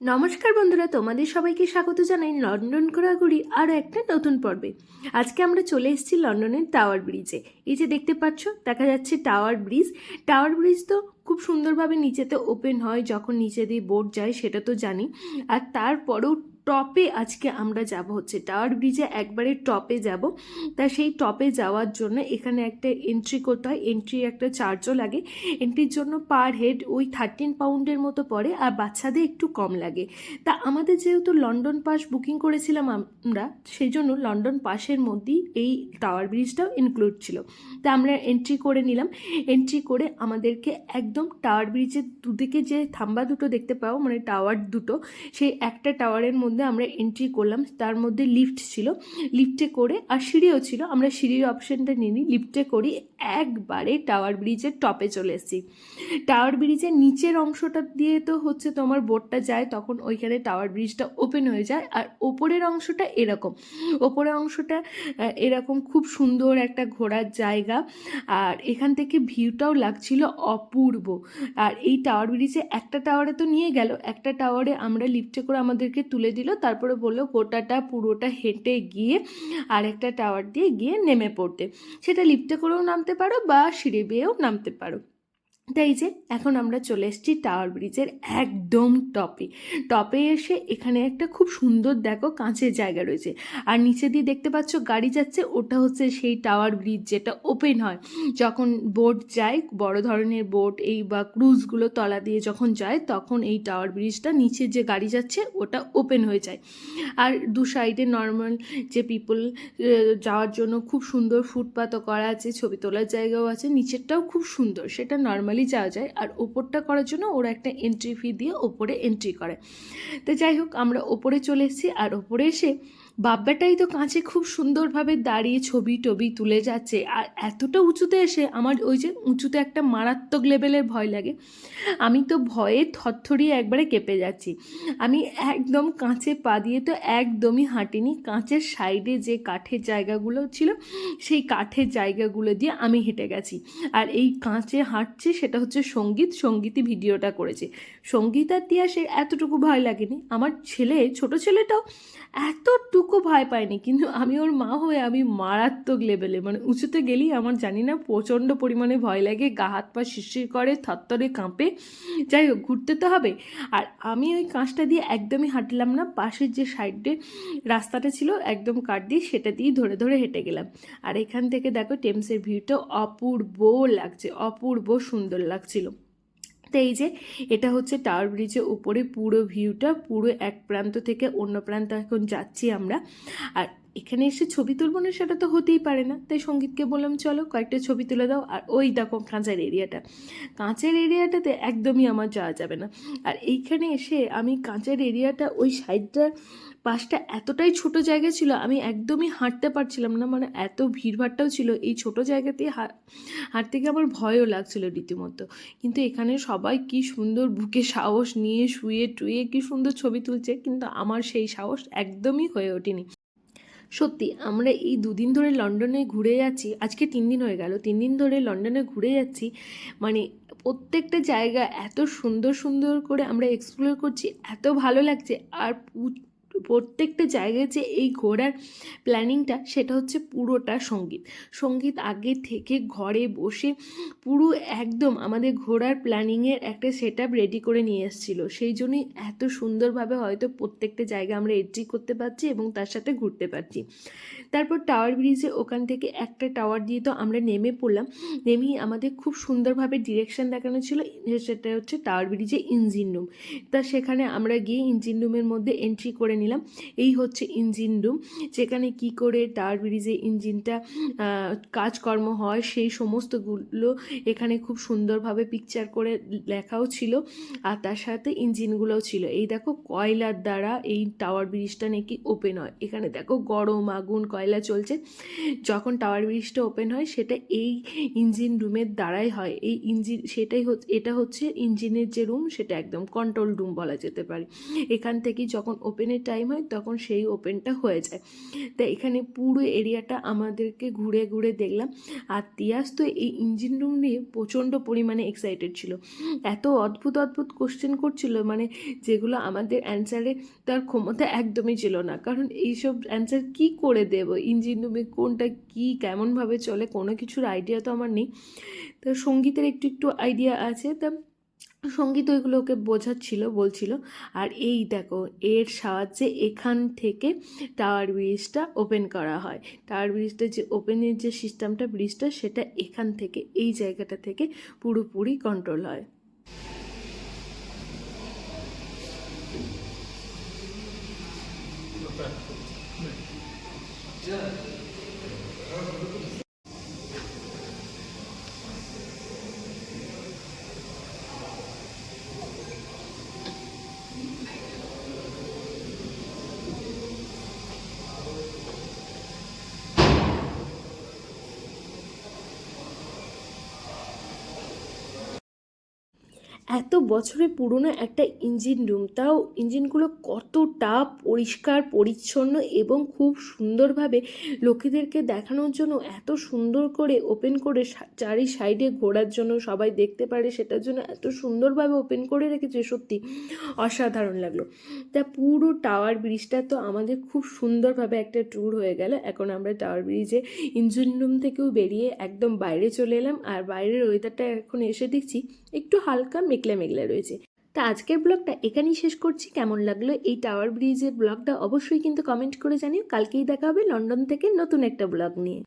নমস্কার বন্ধুরা, তোমাদের সবাইকে স্বাগত জানাই লন্ডন ঘোরাঘুরি আরও একটা নতুন পর্বে। আজকে আমরা চলে এসেছি লন্ডনের টাওয়ার ব্রিজে। এই যে দেখতে পাচ্ছ, দেখা যাচ্ছে টাওয়ার ব্রিজ। টাওয়ার ব্রিজ তো খুব সুন্দরভাবে নিচেতে ওপেন হয়, যখন নিচে দিয়ে বোট যায়, সেটা তো জানি। আর তারপরেও টপে আজকে আমরা যাব হচ্ছে টাওয়ার ব্রিজে, একবারে টপে যাব। তা সেই টপে যাওয়ার জন্য এখানে একটা এন্ট্রি করতে হয়। এন্ট্রি একটা চার্জও লাগে। এন্ট্রির জন্য পার হেড ওই থার্টিন পাউন্ডের মতো পড়ে আর বাচ্চাদের একটু কম লাগে। তা আমাদের যেহেতু লন্ডন পাস বুকিং করেছিলাম আমরা, সেই জন্য লন্ডন পাসের মধ্যেই এই টাওয়ার ব্রিজটাও ইনক্লুড ছিল। তা আমরা এন্ট্রি করে নিলাম। এন্ট্রি করে আমাদেরকে একদম টাওয়ার ব্রিজের দুদিকে যে থাম্বা দুটো দেখতে পাও মানে টাওয়ার দুটো, সেই একটা টাওয়ারের মধ্যে আমরা এন্ট্রি করলাম, তার মধ্যে লিফট ছিল। লিফটে করে, আর সিঁড়িও ছিল। আমরা সিঁড়ির অপশানটা নিয়ে নিই। লিফটে করি একবারে টাওয়ার ব্রিজের টপে চলে এসেছি। টাওয়ার ব্রিজের নিচের অংশটা দিয়ে তো হচ্ছে তোমার বোটটা যায়, তখন ওইখানে টাওয়ার ব্রিজটা ওপেন হয়ে যায়। আর ওপরের অংশটা এরকম। ওপরের অংশটা এরকম খুব সুন্দর একটা ঘোরার জায়গা। আর এখান থেকে ভিউটাও লাগছিল অপূর্ব। আর এই টাওয়ার ব্রিজে একটা টাওয়ারে তো নিয়ে গেল। একটা টাওয়ারে আমরা লিফটে করে আমাদেরকে তুলে দিল। তারপরে বলল গোটাটা, পুরোটা হেঁটে গিয়ে আর একটা টাওয়ার দিয়ে গিয়ে নেমে পড়তে। সেটা লিফটে করেও নামতে পারো বা সিঁড়ি বেয়েও নামতে পারো। তাই যে, এখন আমরা চলে এসেছি টাওয়ার ব্রিজের একদম টপে টপে এসে এখানে একটা খুব সুন্দর দেখো কাঁচের জায়গা রয়েছে। আর নিচে দিয়ে দেখতে পাচ্ছ গাড়ি যাচ্ছে, ওটা হচ্ছে সেই টাওয়ার ব্রিজ যেটা ওপেন হয়। যখন বোট যায়, বড় ধরনের বোট এই বা ক্রুজগুলো তলা দিয়ে যখন যায়, তখন এই টাওয়ার ব্রিজটা নিচে যে গাড়ি যাচ্ছে, ওটা ওপেন হয়ে যায়। আর দু সাইডে নর্মাল যে পিপল যাওয়ার জন্য খুব সুন্দর ফুটপাতও করা আছে, ছবি তোলার জায়গাও আছে, নিচেরটাও খুব সুন্দর। সেটা নর্মালি যাওয়া যায় আর ওপরটা করার জন্য ওরা একটা এন্ট্রি ফি দিয়ে ওপরে এন্ট্রি করে। তো যাই হোক, আমরা ওপরে চলে এসেছি আর ওপরে এসে বাব্বাটাই তো কাঁচে খুব সুন্দরভাবে দাঁড়িয়ে ছবি টবি তুলে যাচ্ছে। আর এতটা উঁচুতে এসে আমার ওই যে উঁচুতে একটা মারাত্মক লেভেলের ভয় লাগে। আমি তো ভয়ে থরথরিয়ে একবারে কেঁপে যাচ্ছি। আমি একদম কাঁচে পা দিয়ে তো একদমই হাঁটিনি। কাঁচের সাইডে যে কাঠের জায়গাগুলো ছিল, সেই কাঠের জায়গাগুলো দিয়ে আমি হেঁটে গেছি। আর এই কাঁচে হাঁটছে সেটা হচ্ছে সংগীত। সঙ্গীতই ভিডিওটা করেছে। সংগীত আর তিয়াসে এতটুকু ভয় লাগেনি। আমার ছেলে, ছোট ছেলেটাও এতটুকু ভয় পায়নি কিন্তু আমি ওর মা হয়ে আমি মারাত্মক লেভেলে মানে উঁচুতে গেলেই আমার জানি না প্রচণ্ড পরিমাণে ভয় লাগে, গা হাত পা শিরশির করে, থরথরে কাঁপে। যাই হোক, ঘুরতে তো হবে। আর আমি ওই কাঁচটা দিয়ে একদমই হাঁটলাম না, পাশের যে সাইডে রাস্তাটা ছিল একদম কাট দিয়ে সেটা দিয়েই ধরে ধরে হেঁটে গেলাম। আর এখান থেকে দেখো টেমসের ভিউটা অপূর্ব লাগছে, অপূর্ব সুন্দর লাগছিল। তো এই যে এটা হচ্ছে টাওয়ার ব্রিজের উপরে পুরো ভিউটা, পুরো এক প্রান্ত থেকে অন্য প্রান্ত এখন যাচ্ছি আমরা। আর এখানে এসে ছবি তুলবো না সেটা তো হতেই পারে না। তাই সঙ্গীতকে বললাম, চলো কয়েকটা ছবি তুলে দাও। আর ওই দেখো কাঁচের এরিয়াটা। কাঁচের এরিয়াটাতে একদমই আমার যাওয়া যাবে না। আর এইখানে এসে আমি কাঁচের এরিয়াটা ওই সাইডটা পাশটা এতটাই ছোট জায়গা ছিল, আমি একদমই হাঁটতে পারছিলাম না মানে এত ভিড়ভাড়টাও ছিল, এই ছোট জায়গাতে হাঁটতে গিয়ে আমার ভয়ও লাগছিল রীতিমতো। কিন্তু এখানে সবাই কি সুন্দর বুকে সাহস নিয়ে শুয়ে টুয়ে কি সুন্দর ছবি তুলছে, কিন্তু আমার সেই সাহস একদমই হয়ে ওঠেনি। সত্যি, আমরা এই দুদিন ধরে লন্ডনে ঘুরে যাচ্ছি, আজকে তিন দিন হয়ে গেল, তিন দিন ধরে লন্ডনে ঘুরে যাচ্ছি মানে প্রত্যেকটা জায়গা এত সুন্দর সুন্দর করে আমরা এক্সপ্লোর করছি, এত ভালো লাগছে, আর প্রত্যেকটা জায়গায় যে এই ঘোরার প্ল্যানিংটা সেটা হচ্ছে পুরোটা সংগীত। সংগীত আগে থেকে ঘরে বসে পুরো একদম আমাদের ঘোরার প্ল্যানিংয়ের একটা সেট রেডি করে নিয়ে এসেছিল। সেই জন্যই এত সুন্দরভাবে হয়তো প্রত্যেকটা জায়গা আমরা এন্ট্রি করতে পারছি এবং তার সাথে ঘুরতে পারছি। তারপর টাওয়ার ব্রিজে ওখান থেকে একটা টাওয়ার দিয়ে তো আমরা নেমে পড়লাম। নেমেই আমাদের খুব সুন্দরভাবে ডিরেকশন দেখানো ছিল। সেটা হচ্ছে টাওয়ার ব্রিজে ইঞ্জিন রুম তা সেখানে আমরা গিয়ে ইঞ্জিন রুমের মধ্যে এন্ট্রি করে নিলাম। এই হচ্ছে ইঞ্জিন রুম যেখানে কি করে টাওয়ার ব্রিজে ইঞ্জিনটা কাজকর্ম হয়, সেই সমস্তগুলো এখানে খুব সুন্দরভাবে পিকচার করে লেখাও ছিল। আর তার সাথে ইঞ্জিনগুলোও ছিল। এই দেখো কয়লার দ্বারা এই টাওয়ার ব্রিজটা নাকি ওপেন হয়। এখানে দেখো গরম আগুন, কয়লা চলছে। যখন টাওয়ার ব্রিজটা ওপেন হয়, সেটা এই ইঞ্জিন রুমের দ্বারাই হয়। এই ইঞ্জিন সেটাই এটা হচ্ছে ইঞ্জিনের যে রুম সেটা একদম কন্ট্রোল রুম বলা যেতে পারে। এখান থেকে যখন ওপেনের টাইম টাইম হয় তখন সেই ওপেনটা হয়ে যায়। তা এখানে পুরো এরিয়াটা আমাদেরকে ঘুরে ঘুরে দেখলাম। আর তিয়াস তো এই ইঞ্জিন রুম নিয়ে প্রচণ্ড পরিমাণে এক্সাইটেড ছিল। এত অদ্ভুত অদ্ভুত কোশ্চেন করছিল মানে যেগুলো আমাদের অ্যান্সারে তার ক্ষমতা একদমই ছিল না। কারণ এইসব অ্যান্সার কি করে দেব? ইঞ্জিন রুমে কোনটা কি, কেমনভাবে চলে, কোনো কিছুর আইডিয়া তো আমার নেই। তো সঙ্গীতের একটু একটু আইডিয়া আছে। তা সংগীত ওইগুলো ওকে বোঝাচ্ছিল, বলছিল। আর এই দেখো, এর সাহায্যে এখান থেকে টাওয়ার ব্রিজটা ওপেন করা হয়। টাওয়ার ব্রিজটা যে ওপেনের যে সিস্টেমটা ব্রিজটা, সেটা এখান থেকে, এই জায়গাটা থেকে পুরোপুরি কন্ট্রোল হয়। এত বছরের পুরনো একটা ইঞ্জিন রুম। তাও ইঞ্জিনগুলো কতটা পরিষ্কার, পরিচ্ছন্ন এবং খুব সুন্দরভাবে লোকেদেরকে দেখানোর জন্য এত সুন্দর করে ওপেন করে চারি সাইডে ঘোরার জন্য সবাই দেখতে পারে, সেটার জন্য এত সুন্দরভাবে ওপেন করে রেখেছে, সত্যি অসাধারণ লাগল। তা পুরো টাওয়ার ব্রিজটা তো আমাদের খুব সুন্দরভাবে একটা ট্যুর হয়ে গেল। এখন আমরা টাওয়ার ব্রিজে ইঞ্জিন রুম থেকেও বেরিয়ে একদম বাইরে চলে এলাম। আর বাইরের ওয়েদারটা এখন এসে দেখছি একটু হালকা মেঘলা মেঘলা রয়েছে। তা আজকের ব্লগটা এখানেই শেষ করছি। কেমন লাগল এই টাওয়ার ব্রিজের ব্লগটা অবশ্যই কিন্তু কমেন্ট করে জানিও। কালকেই দেখা হবে লন্ডন থেকে নতুন একটা ব্লগ নিয়ে।